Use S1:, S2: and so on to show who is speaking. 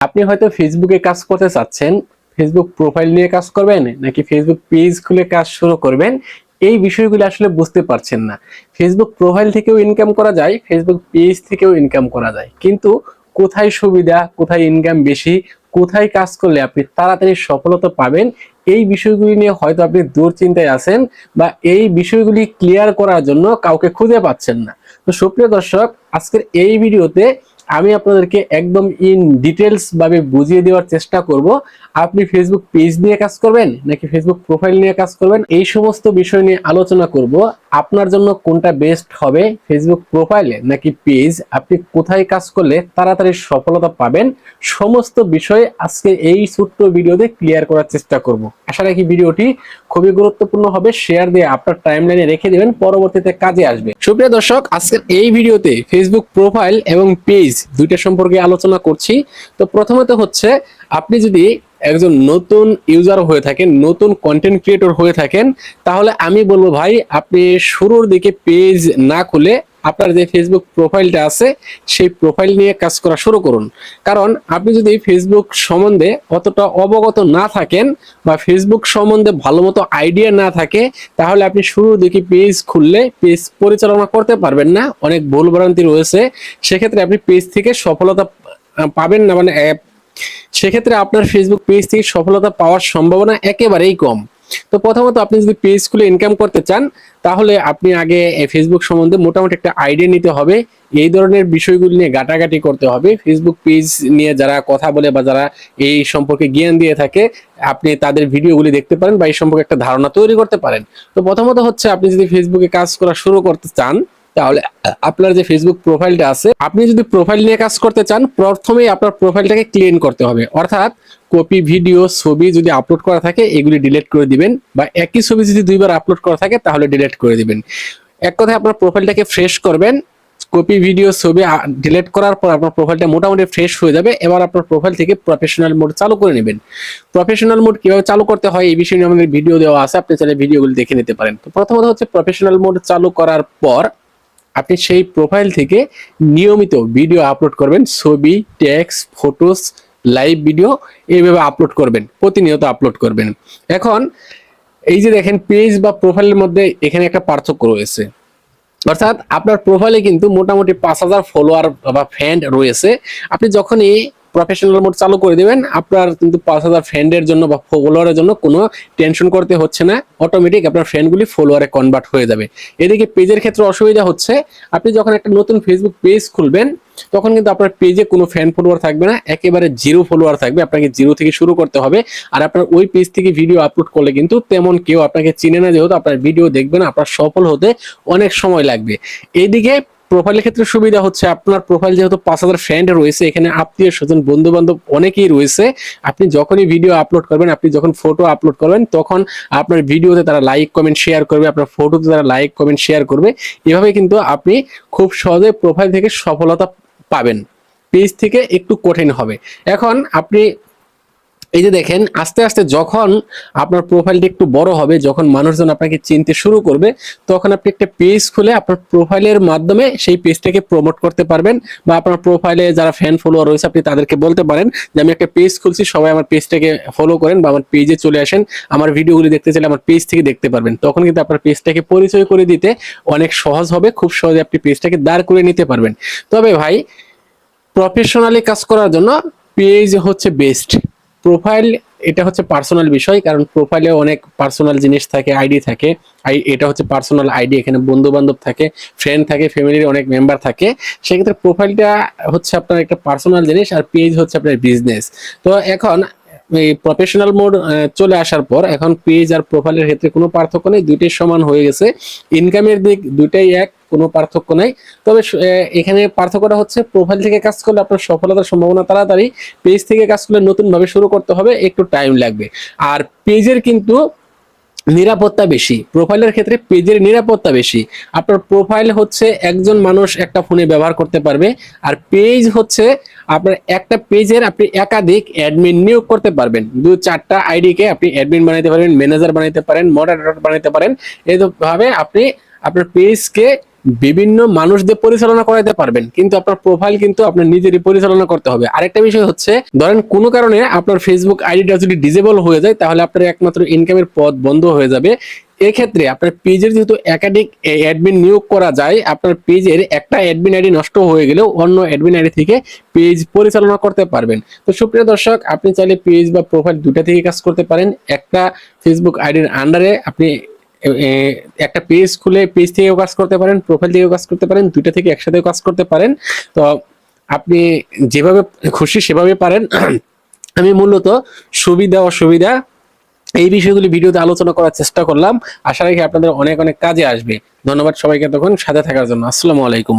S1: আপনি হয়তো ফেসবুকে কাজ করতে চাচ্ছেন ফেসবুক প্রোফাইল নিয়ে কাজ করবেন, নাকি ফেসবুক পেজ খুলে কাজ শুরু করবেন, এই বিষয়গুলো আসলে বুঝতে পারছেন না। ফেসবুক প্রোফাইল থেকেও ইনকাম করা যায় ফেসবুক পেজ থেকেও ইনকাম করা যায়। কিন্তু কোথায় সুবিধা, কোথায় ইনকাম বেশি, কোথায় কাজ করলে আপনি তাড়াতাড়ি সফলতা পাবেন, এই বিষয়গুলি নিয়ে হয়তো আপনি দুশ্চিন্তায় আছেন বা এই বিষয়গুলি ক্লিয়ার করার জন্য কাউকে খুঁজে পাচ্ছেন না। তো সুপ্রিয় দর্শক, আজকের এই ভিডিওতে আমি আপনাদেরকে একদম ইন ডিটেলস ভাবে বুঝিয়ে দেওয়ার চেষ্টা করব। আপনি ফেসবুক পেজ নিয়ে কাজ করবেন নাকি ফেসবুক প্রোফাইল নিয়ে কাজ করবেন? এই সমস্ত বিষয় নিয়ে আলোচনা করব। আপনার জন্য কোনটা বেস্ট হবে? ফেসবুক প্রোফাইলে নাকি পেজ আপনি কোথায় কাজ করলে তাড়াতাড়ি সফলতা পাবেন? সমস্ত বিষয়ে আজকে এই ছোট্ট ভিডিওতে ক্লিয়ার করার চেষ্টা করব। আশা রাখি ভিডিওটি খুবই গুরুত্বপূর্ণ হবে। শেয়ার দিয়ে আপনার টাইমলাইনে রেখে দেবেন। পরবর্তীতে কাজে আসবে। সুপ্রিয় দর্শক, আজকের এই ভিডিওতে ফেসবুক প্রোফাইল এবং পেজ দুইটা সম্পর্কে আলোচনা করছি। তো প্রথমত হচ্ছে, আপনি যদি একজন নতুন ইউজার হয়ে থাকেন, নতুন কন্টেন্ট ক্রিয়েটর হয়ে থাকেন, তাহলে আমি বলব ভাই, আপনি শুরুর দিকে পেজ না খুলে আপনার যে ফেসবুক প্রোফাইলটা আছে, সেই প্রোফাইল নিয়ে কাজ করা শুরু করুন। কারণ আপনি যদি ফেসবুক সম্বন্ধে অতটা অবগত না থাকেন বা ফেসবুক সম্বন্ধে ভালো মতো আইডিয়া না থাকে, তাহলে আপনি শুরুর দিকে পেজ খুললে পেজ পরিচালনা করতে পারবেন না, অনেক ভুল ভ্রান্তি রয়েছে। সেক্ষেত্রে আপনি পেজ থেকে সফলতা পাবেন না মানে সেক্ষেত্রে আপনার ফেসবুক পেজ থেকে সফলতা পাওয়ার সম্ভাবনা একেবারেই কম। তো প্রথমত আপনি যদি পেজ খুলে ইনকাম করতে চান, তাহলে আপনি আগে ফেসবুক সম্বন্ধে মোটামুটি একটা আইডিয়া নিতে হবে। এই ধরনের বিষয়গুলি নিয়ে ঘাটাঘাটি করতে হবে। ফেসবুক পেজ নিয়ে যারা কথা বলে বা যারা এই সম্পর্কে জ্ঞান দিয়ে থাকে, আপনি তাদের ভিডিওগুলি দেখতে পারেন বা এই সম্পর্কে একটা ধারণা তৈরি করতে পারেন। তো প্রথমত হচ্ছে আপনি যদি ফেসবুকে কাজ করা শুরু করতে চান তাহলে, আপনার যে ফেসবুক প্রোফাইলটা আছে, আপনি যদি প্রোফাইল নিয়ে কাজ করতে চান, প্রথমেই আপনার প্রোফাইলটাকে ক্লিন করতে হবে। অর্থাৎ কপি ভিডিও ছবি যদি আপলোড করা থাকে, এগুলি ডিলিট করে দিবেন বা একই ছবি যদি দুইবার আপলোড করা থাকে, তাহলে ডিলিট করে দিবেন। এক কথায় আপনার প্রোফাইলটাকে ফ্রেশ করবেন কপি ভিডিও ছবি ডিলিট করার পর আপনার প্রোফাইলটা মোটামুটি ফ্রেশ হয়ে যাবে, এবার আপনার প্রোফাইল থেকে প্রফেশনাল মোড চালু করে নেবেন। প্রফেশনাল মোড কীভাবে চালু করতে হয়, এই বিষয়ে আমাদের ভিডিও দেওয়া আছে, আপনি চাইলে ভিডিওগুলো দেখে নিতে পারেন। তো প্রথমত হচ্ছে প্রফেশনাল মোড চালু করার পর আপনি সেই প্রোফাইল থেকে নিয়মিত ভিডিও আপলোড করবেন, ছবি ট্যাক্স ফটোস লাইভ ভিডিও এইভাবে আপলোড করবেন, প্রতিনিয়ত আপলোড করবেন। এখন এই যে দেখেন পেজ বা প্রোফাইলের মধ্যে এখানে একটা পার্থক্য রয়েছে। অর্থাৎ আপনার প্রোফাইলে কিন্তু মোটামুটি পাঁচ হাজার ফলোয়ার বা ফ্যান রয়েছে। আপনি যখনই প্রফেশনাল মোড চালু করে দিবেন। আপনার কিন্তু পাঁচ হাজার ফ্রেন্ডের জন্য বা ফলোয়ারের জন্য কোনো টেনশন করতে হচ্ছে না। অটোমেটিক আপনার ফ্রেন্ডগুলি ফলোয়ারে কনভার্ট হয়ে যাবে। এদিকে পেজের ক্ষেত্রে অসুবিধা হচ্ছে, আপনি যখন একটা নতুন ফেসবুক পেজ খুলবেন, তখন কিন্তু আপনার পেজে কোনো ফ্যান ফলোয়ার থাকবে না। একেবারে জিরো ফলোয়ার থাকবে। আপনাকে জিরো থেকে শুরু করতে হবে। আর আপনার ওই পেজ থেকে ভিডিও আপলোড করলে কিন্তু তেমন কেউ আপনাকে চিনে না, যেহেতু আপনার ভিডিও দেখবে না, আপনার সফল হতে অনেক সময় লাগবে। এইদিকে প্রোফাইলের ক্ষেত্রে সুবিধা হচ্ছে আপনার প্রোফাইল যেহেতু পাঁচ হাজার ফ্রেন্ড রয়েছে, এখানে আত্মীয় স্বজন বন্ধু বান্ধব অনেকেই রয়েছে। আপনি যখনই ভিডিও আপলোড করবেন, আপনি যখন ফটো আপলোড করবেন, তখন আপনার ভিডিওতে তারা লাইক কমেন্ট শেয়ার করবে, আপনার ফটোতে তারা লাইক কমেন্ট শেয়ার করবে। এভাবে কিন্তু আপনি খুব সহজে প্রোফাইল থেকে সফলতা পাবেন। পেজ থেকে একটু কঠিন হবে। এখন আপনি এই যে দেখেন, আস্তে আস্তে যখন আপনার প্রোফাইলটা একটু বড় হবে, যখন মানুষজন আপনাকে চিনতে শুরু করবে, তখন আপনি একটা পেজ খুলে আপনার প্রোফাইলের মাধ্যমে সেই পেজটাকে প্রমোট করতে পারবেন বা আপনার প্রোফাইলে যারা ফ্যান ফলোয়ার রয়েছে, আপনি তাদেরকে বলতে পারেন যে, আমি একটা পেজ খুলছি, সবাই আমার পেজটাকে ফলো করেন বা আমার পেজে চলে আসেন, আমার ভিডিওগুলি দেখতে চাইলে আমার পেজ থেকে দেখতে পারবেন। তখন কিন্তু আপনার পেজটাকে পরিচয় করে দিতে অনেক সহজ হবে, খুব সহজে আপনি পেজটাকে দাঁড় করে নিতে পারবেন। তবে ভাই প্রফেশনালি কাজ করার জন্য পেজ হচ্ছে বেস্ট প্রোফাইল এটা হচ্ছে পার্সোনাল বিষয়, কারণ প্রোফাইলে অনেক পার্সোনাল জিনিস থাকে আইডি থাকে। আই এটা হচ্ছে পার্সোনাল আইডি এখানে বন্ধু বান্ধব থাকে ফ্রেন্ড থাকে ফ্যামিলির অনেক মেম্বার থাকে। সেক্ষেত্রে প্রোফাইলটা হচ্ছে আপনার একটা পার্সোনাল জিনিস আর পেজ হচ্ছে আপনার বিজনেস তো এখন এই প্রফেশনাল মোড চলে আসার পর এখন পেজ আর প্রোফাইলের ক্ষেত্রে কোনো পার্থক্য নেই, দুইটাই সমান হয়ে গেছে। ইনকামের দিক দুইটাই এক কোনো পার্থক্য নাই। তবে এখানে পার্থক্যটা হচ্ছে প্রোফাইল থেকে কাজ করলে আপনার সফলতার সম্ভাবনা তাড়াতাড়ি পেজ থেকে কাজ করলে নতুনভাবে শুরু করতে হবে, একটু টাইম লাগবে। আর পেজের কিন্তু নিরাপত্তা বেশি। প্রোফাইলের ক্ষেত্রে পেজের নিরাপত্তা বেশি। আপনার প্রোফাইল হচ্ছে একজন মানুষ একটা ফোনে ব্যবহার করতে পারবে, আর পেজ হচ্ছে আপনার একটা পেজের আপনি একাধিক অ্যাডমিন নিয়োগ করতে পারবেন। দু চারটা আইডি কে আপনি অ্যাডমিন বানাইতে পারবেন ম্যানেজার বানাইতে পারেন মডারেটর বানাইতে পারেন। এইভাবে আপনি আপনার পেজকে বিভিন্ন মানুষদের পরিচালনা করাতে পারবেন, কিন্তু আপনার প্রোফাইল কিন্তু আপনার নিজেরই পরিচালনা করতে হবে। আরেকটা বিষয় হচ্ছে, ধরেন কোনো কারণে আপনার ফেসবুক আইডিটা যদি ডিজেবল হয়ে যায়, তাহলে আপনার একমাত্র ইনকামের পথ বন্ধ হয়ে যাবে। এক্ষেত্রে আপনার পেজের যেহেতু একাধিক অ্যাডমিন নিয়োগ করা যায়, আপনার পেজের একটা অ্যাডমিন আইডি নষ্ট হয়ে গেলেও অন্য অ্যাডমিন আইডি থেকে পেজ পরিচালনা করতে পারবেন। তো সুপ্রিয় দর্শক, আপনি চাইলে পেজ বা প্রোফাইল দুটা থেকে কাজ করতে পারেন। একটা ফেসবুক আইডির আন্ডারে আপনি একটা পেজ খুলে পেজ থেকেও কাজ করতে পারেন প্রোফাইল থেকেও কাজ করতে পারেন, দুইটা থেকে একসাথেও কাজ করতে পারেন। তো আপনি যেভাবে খুশি সেভাবে পারেন। আমি মূলত সুবিধা, অসুবিধা, এই বিষয়গুলি ভিডিওতে আলোচনা করার চেষ্টা করলাম। আশা রাখি আপনাদের অনেক অনেক কাজে আসবে। ধন্যবাদ সবাইকে তখন সাথে থাকার জন্য। আসসালামু আলাইকুম।